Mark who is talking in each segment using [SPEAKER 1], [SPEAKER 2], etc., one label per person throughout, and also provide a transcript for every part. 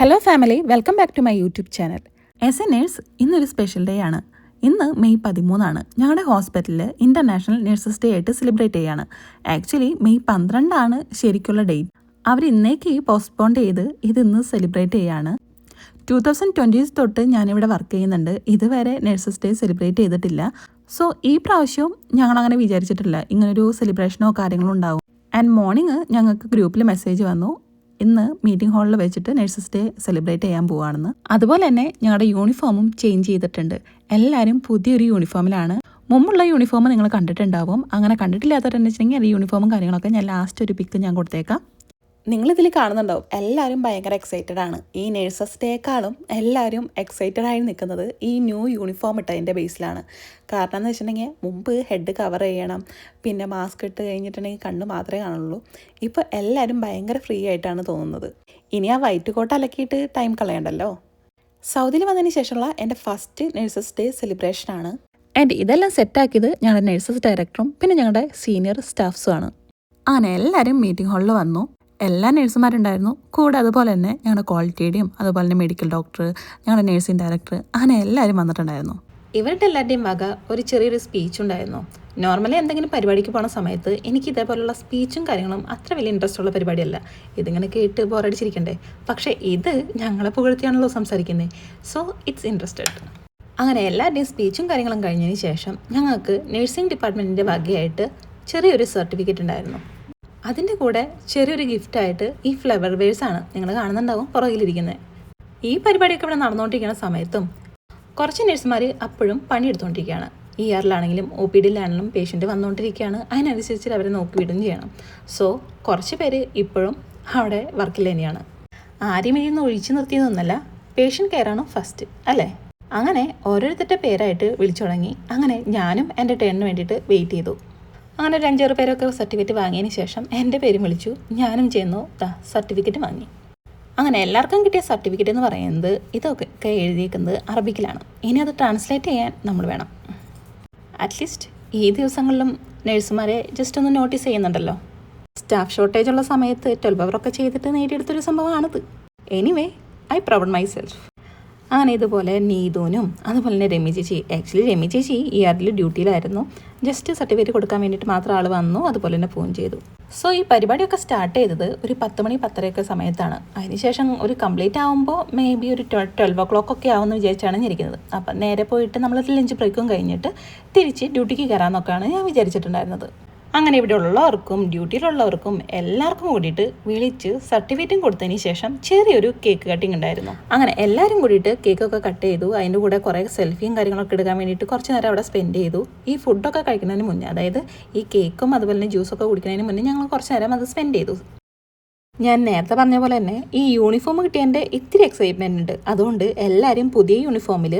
[SPEAKER 1] Hello family welcome back to my YouTube channel as a nurse ഇന്നൊരു special day ആണ്. ഇന്ന് May പതിമൂന്നാണ്. ഞങ്ങളുടെ ഹോസ്പിറ്റലിൽ ഇന്റർനാഷണൽ നേഴ്സസ് ഡേ ആയിട്ട് സെലിബ്രേറ്റ് ചെയ്യാണ്. ആക്ച്വലി മെയ് പന്ത്രണ്ടാണ് ശരിക്കുള്ള ഡേറ്റ് അവർ ഇന്നേക്ക് പോസ്റ്റ്പോൺ ചെയ്ത് ഇത് ഇന്ന് സെലിബ്രേറ്റ് ചെയ്യാണ്. ടു തൗസൻഡ് ട്വന്റീസ് തൊട്ട് ഞാനിവിടെ വർക്ക് ചെയ്യുന്നുണ്ട്. ഇതുവരെ നേഴ്സസ് ഡേ സെലിബ്രേറ്റ് ചെയ്തിട്ടില്ല. സോ ഈ പ്രാവശ്യവും ഞങ്ങളങ്ങനെ വിചാരിച്ചിട്ടില്ല. ഇങ്ങനൊരു സെലിബ്രേഷനോ കാര്യങ്ങളോ ഉണ്ടാവും. ആൻഡ് മോർണിംഗ് ഞങ്ങൾക്ക് ഗ്രൂപ്പിൽ മെസ്സേജ് വന്നു. ഇന്ന് മീറ്റിംഗ് ഹാളിൽ വെച്ചിട്ട് നഴ്സസ് ഡേ സെലിബ്രേറ്റ് ചെയ്യാൻ പോവാണെന്ന്. അതുപോലെ തന്നെ ഞങ്ങളുടെ യൂണിഫോമും ചേഞ്ച് ചെയ്തിട്ടുണ്ട്. എല്ലാവരും പുതിയൊരു യൂണിഫോമിലാണ് മുമ്പുള്ള യൂണിഫോം നിങ്ങൾ കണ്ടിട്ടുണ്ടാവും. അങ്ങനെ കണ്ടിട്ടില്ലാത്തവരെന്ന് വെച്ചിട്ടുണ്ടെങ്കിൽ അത് യൂണിഫോമും കാര്യങ്ങളൊക്കെ ഞാൻ ലാസ്റ്റ് ഒരു പിക്ക് ഞാൻ കൊടുത്തേക്കാം. നിങ്ങളിതിൽ കാണുന്നുണ്ടാവും. എല്ലാവരും ഭയങ്കര എക്സൈറ്റഡ് ആണ്. ഈ നേഴ്സസ് ഡേക്കാളും എല്ലാവരും എക്സൈറ്റഡ് ആയി നിൽക്കുന്നത് ഈ ന്യൂ യൂണിഫോം ഇട്ടതിന്റെ ബേസിലാണ് കാരണം എന്ന് വെച്ചിട്ടുണ്ടെങ്കിൽ മുമ്പ് ഹെഡ് കവർ ചെയ്യണം പിന്നെ മാസ്ക് ഇട്ട് കഴിഞ്ഞിട്ടുണ്ടെങ്കിൽ കണ്ണ് മാത്രമേ കാണുള്ളൂ. ഇപ്പോൾ എല്ലാവരും ഭയങ്കര ഫ്രീ ആയിട്ടാണ് തോന്നുന്നത്. ഇനി ആ വൈറ്റ് കോട്ട് അലക്കിയിട്ട് ടൈം കളയണ്ടല്ലോ. സൗദിയിൽ വന്നതിന് ശേഷമുള്ള എന്റെ ഫസ്റ്റ് നേഴ്സസ് ഡേ സെലിബ്രേഷൻ ആണ്. ആൻഡ് ഇതെല്ലാം സെറ്റാക്കിയത് ഞങ്ങളുടെ നേഴ്സസ് ഡയറക്ടറും പിന്നെ ഞങ്ങളുടെ സീനിയർ സ്റ്റാഫ്സും ആണ്. അങ്ങനെ എല്ലാവരും മീറ്റിംഗ് ഹാളിൽ വന്നു. എല്ലാ നഴ്സുമാരുണ്ടായിരുന്നു. കൂടെ അതുപോലെ തന്നെ ഞങ്ങളുടെ ക്വാളിറ്റിയുടെയും അതുപോലെ തന്നെ മെഡിക്കൽ ഡോക്ടർ ഞങ്ങളുടെ നേഴ്സിംഗ് ഡയറക്ടർ അങ്ങനെ എല്ലാവരും വന്നിട്ടുണ്ടായിരുന്നു. ഇവരുടെ എല്ലാവരുടെയും വക ഒരു ചെറിയൊരു സ്പീച്ച് ഉണ്ടായിരുന്നു. നോർമലി എന്തെങ്കിലും പരിപാടിക്ക് പോണ സമയത്ത് എനിക്ക് ഇതേപോലുള്ള സ്പീച്ചും കാര്യങ്ങളും അത്ര വലിയ ഇൻട്രസ്റ്റ് ഉള്ള പരിപാടിയല്ല. ഇതിങ്ങനെ കേട്ട് ബോറടിച്ചിരിക്കണ്ടേ പക്ഷേ ഇത് ഞങ്ങളെ പുകഴ്ത്തിയാണല്ലോ സംസാരിക്കുന്നത് സോ ഇറ്റ്സ് ഇൻട്രസ്റ്റഡ് അങ്ങനെ എല്ലാവരുടെയും സ്പീച്ചും കാര്യങ്ങളും കഴിഞ്ഞതിന് ശേഷം ഞങ്ങൾക്ക് നഴ്സിംഗ് ഡിപ്പാർട്ട്മെന്റിന്റെ വകയായിട്ട് ചെറിയൊരു സർട്ടിഫിക്കറ്റ് ഉണ്ടായിരുന്നു. അതിന്റെ കൂടെ ചെറിയൊരു ഗിഫ്റ്റായിട്ട് ഈ ഫ്ലവർ വേഴ്സാണ് നിങ്ങൾ കാണുന്നുണ്ടാവും പുറകിലിരിക്കുന്നത്. ഈ പരിപാടിയൊക്കെ ഇവിടെ നടന്നുകൊണ്ടിരിക്കുന്ന സമയത്തും കുറച്ച് നഴ്സുമാർ അപ്പോഴും പണിയെടുത്തുകൊണ്ടിരിക്കുകയാണ്. ഇ ആറിലാണെങ്കിലും ഒ പി ഡിയിലാണെങ്കിലും പേഷ്യന്റ് വന്നുകൊണ്ടിരിക്കുകയാണ്. അതിനനുസരിച്ച് അവരെ നോക്കി വിടുകയും ചെയ്യണം. സോ കുറച്ച് പേര് ഇപ്പോഴും അവിടെ വർക്കിൽ തന്നെയാണ്. ആരെയും ഇനി ഒന്ന് ഒഴിച്ചു നിർത്തിയതൊന്നുമല്ല പേഷ്യന്റ് കെയറാണ് ഫസ്റ്റ് അല്ലേ? അങ്ങനെ ഓരോരുത്തരുടെ പേരായിട്ട് വിളിച്ചു തുടങ്ങി അങ്ങനെ ഞാനും എന്റെ ടേണിന് വേണ്ടിയിട്ട് വെയിറ്റ് ചെയ്തു. അങ്ങനെ ഒരു അഞ്ചാറ് പേരൊക്കെ സർട്ടിഫിക്കറ്റ് വാങ്ങിയതിന് ശേഷം എന്റെ പേരും വിളിച്ചു. ഞാനും ചെന്നു. സർട്ടിഫിക്കറ്റ് വാങ്ങി. അങ്ങനെ എല്ലാവർക്കും കിട്ടിയ സർട്ടിഫിക്കറ്റ് എന്ന് പറയുന്നത് ഇതൊക്കെ എഴുതിയിരിക്കുന്നത് അറബിക്കിലാണ്. ഇനി അത് ട്രാൻസ്ലേറ്റ് ചെയ്യാൻ നമ്മൾ വേണം. അറ്റ്ലീസ്റ്റ് ഈ ദിവസങ്ങളിലും നഴ്സുമാരെ ജസ്റ്റ് ഒന്ന് നോട്ടീസ് ചെയ്യുന്നുണ്ടല്ലോ. സ്റ്റാഫ് ഷോർട്ടേജ് ഉള്ള സമയത്ത് ട്വൽവ് ഒക്കെ ചെയ്തിട്ട് നേടിയെടുത്തൊരു സംഭവമാണിത്. Anyway I proud myself അങ്ങനെ ഇതുപോലെ നീതുവിനും അതുപോലെ തന്നെ രമി ചേച്ചി. ആക്ച്വലി രമി ചേച്ചി ഈ ഇയറിൽ ഡ്യൂട്ടിയിലായിരുന്നു. ജസ്റ്റ് സർട്ടിഫിക്കറ്റ് കൊടുക്കാൻ വേണ്ടിയിട്ട് മാത്രം ആൾ വന്നു അതുപോലെ തന്നെ ഫോൺ ചെയ്തു. സോ ഈ പരിപാടിയൊക്കെ സ്റ്റാർട്ട് ചെയ്തത് ഒരു പത്ത് മണി പത്തരയൊക്കെ സമയത്താണ്. അതിനുശേഷം ഒരു കംപ്ലീറ്റ് ആകുമ്പോൾ മേ ബി ഒരു ട്വൽവ് ഒ ക്ലോക്ക് ഒക്കെ ആവുമെന്ന് വിചാരിച്ചാണ് ഞാൻ ഇരിക്കുന്നത്. അപ്പം നേരെ പോയിട്ട് നമ്മളൊരു ലഞ്ച് ബ്രേക്കും കഴിഞ്ഞിട്ട് തിരിച്ച് ഡ്യൂട്ടിക്ക് കയറാമെന്നൊക്കെയാണ് ഞാൻ വിചാരിച്ചിട്ടുണ്ടായിരുന്നത്. അങ്ങനെ ഇവിടെ ഉള്ളവർക്കും ഡ്യൂട്ടിയിലുള്ളവർക്കും എല്ലാവർക്കും കൂടിയിട്ട് വിളിച്ച് സർട്ടിഫിക്കറ്റും കൊടുത്തതിന് ശേഷം ചെറിയൊരു കേക്ക് കട്ടിങ് ഉണ്ടായിരുന്നു. അങ്ങനെ എല്ലാവരും കൂടിയിട്ട് കേക്കൊക്കെ കട്ട് ചെയ്തു. അതിന്റെ കൂടെ കുറേ സെൽഫിയും കാര്യങ്ങളൊക്കെ എടുക്കാൻ വേണ്ടിയിട്ട് കുറച്ച് നേരം അവിടെ സ്പെൻഡ് ചെയ്തു. ഈ ഫുഡൊക്കെ കഴിക്കുന്നതിന് മുന്നേ അതായത് ഈ കേക്കും അതുപോലെ തന്നെ ജ്യൂസൊക്കെ കുടിക്കുന്നതിന് മുന്നേ ഞങ്ങൾ കുറച്ച് നേരം അത് സ്പെൻഡ് ചെയ്തു. ഞാൻ നേരത്തെ പറഞ്ഞ പോലെ തന്നെ ഈ യൂണിഫോം കിട്ടിയതിന്റെ ഇത്തിരി എക്സൈറ്റ്മെന്റ് ഉണ്ട്. അതുകൊണ്ട് എല്ലാവരും പുതിയ യൂണിഫോമിൽ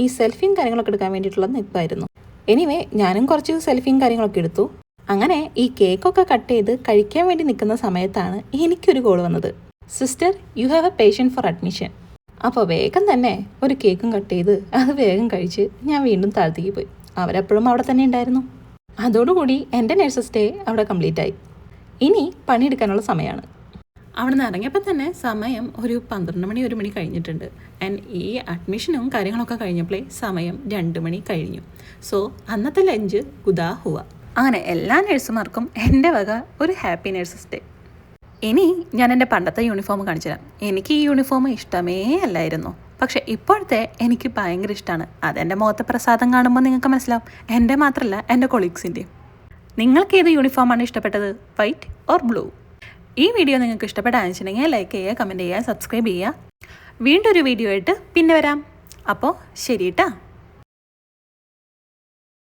[SPEAKER 1] ഈ സെൽഫിയും കാര്യങ്ങളൊക്കെ എടുക്കാൻ വേണ്ടിയിട്ടുള്ള നിൽപ്പായിരുന്നു എനിവേ ഞാനും കുറച്ച് സെൽഫിയും കാര്യങ്ങളൊക്കെ എടുത്തു. അങ്ങനെ ഈ കേക്കൊക്കെ കട്ട് ചെയ്ത് കഴിക്കാൻ വേണ്ടി നിൽക്കുന്ന സമയത്താണ് എനിക്കൊരു കോൾ വന്നത്. Sister you have a patient for admission അപ്പോൾ വേഗം തന്നെ ഒരു കേക്കും കട്ട് ചെയ്ത് അത് വേഗം കഴിച്ച് ഞാൻ വീണ്ടും താഴ്ത്തിക്ക് പോയി. അവരെപ്പോഴും അവിടെ തന്നെ ഉണ്ടായിരുന്നു. അതോടുകൂടി എന്റെ നഴ്സസ് ഡേ അവിടെ കംപ്ലീറ്റ് ആയി. ഇനി പണിയെടുക്കാനുള്ള സമയമാണ്. അവിടെ നിന്ന് ഇറങ്ങിയപ്പോൾ തന്നെ സമയം ഒരു പന്ത്രണ്ട് മണി ഒരു മണി കഴിഞ്ഞിട്ടുണ്ട്. ആൻഡ് ഈ അഡ്മിഷനും കാര്യങ്ങളൊക്കെ കഴിഞ്ഞപ്പോഴേ സമയം രണ്ട് മണി കഴിഞ്ഞു. സോ അന്നത്തെ ലഞ്ച് ഗുദാ ഹുവ. അങ്ങനെ എല്ലാ നഴ്സുമാർക്കും എന്റെ വക ഒരു ഹാപ്പി നഴ്സസ് ഡേ. ഇനി ഞാൻ എന്റെ പണ്ടത്തെ യൂണിഫോം കാണിച്ചു തരാം. എനിക്ക് ഈ യൂണിഫോം ഇഷ്ടമേ അല്ലായിരുന്നു. പക്ഷെ ഇപ്പോഴത്തെ എനിക്ക് ഭയങ്കര ഇഷ്ടമാണ് അതെന്റെ മുഖത്തെ പ്രസാദം കാണുമ്പോൾ നിങ്ങൾക്ക് മനസ്സിലാവും. എന്റെ മാത്രമല്ല എന്റെ കൊളീഗ്സിന്റെയും. നിങ്ങൾക്ക് ഏത് യൂണിഫോമാണ് ഇഷ്ടപ്പെട്ടത്? White or blue? ഈ വീഡിയോ നിങ്ങൾക്ക് ഇഷ്ടപ്പെട്ടാന്ന് വെച്ചിട്ടുണ്ടെങ്കിൽ ലൈക്ക് ചെയ്യുക കമന്റ് ചെയ്യുക സബ്സ്ക്രൈബ് ചെയ്യുക. വീണ്ടും ഒരു വീഡിയോ ആയിട്ട് പിന്നെ വരാം. അപ്പോൾ ശരി കേട്ടോ